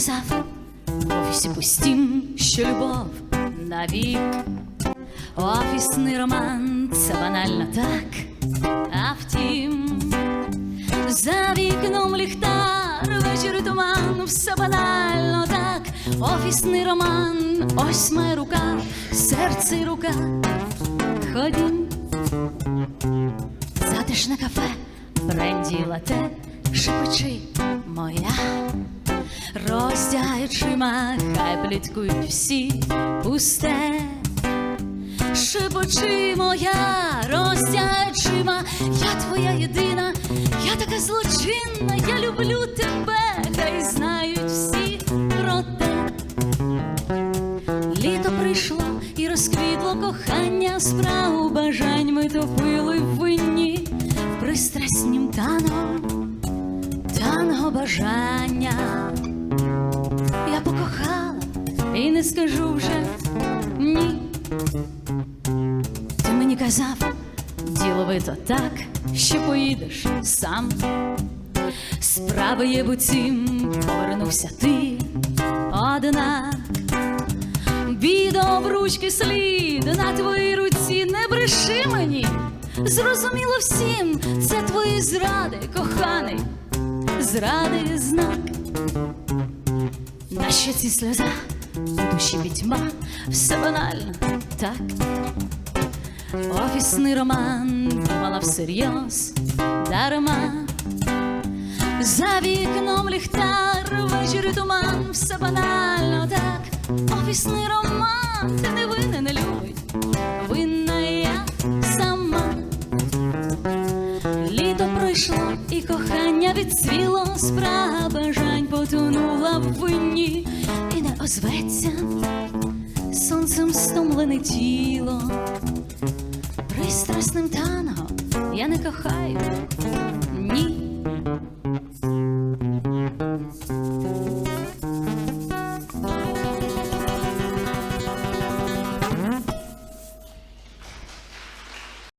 казав в офісі пустім, що любов навік. Офісний роман це банально так, а втім, за вікном ліхтар, вечір туман, все банально так. Офісний роман, ось моя рука, серце й рука. Ходім, затишне кафе, бренді лате, шепочи моя. Роздяючима, хай пліткують всі пусте. Шепочи моя, роздяючима, я твоя єдина, я така злочинна, я люблю тебе, хай знають всі про те. Літо прийшло і розквітло кохання, справу бажань ми топили в винні пристраснім танго бажання. І не скажу вже ні. Ти мені казав, діловито так, що поїдеш сам. Справи є буцім, повернувся ти однак. Бідо обручки слід на твоїй руці, не бреши мені. Зрозуміло всім, це твої зради, коханий, зради знак. На щоці сльоза, у душі пітьма, все банально, так. Офісний роман думала всерйоз дарма. За вікном ліхтар, ввечері туман, все банально так. Офісний роман, ти не винен, не любить, винна я сама. Літо пройшло і кохання відцвіло, справа бажань потонула в озветься. Сонцем стомлене тіло. Пристрасним танго. Я не кохаю,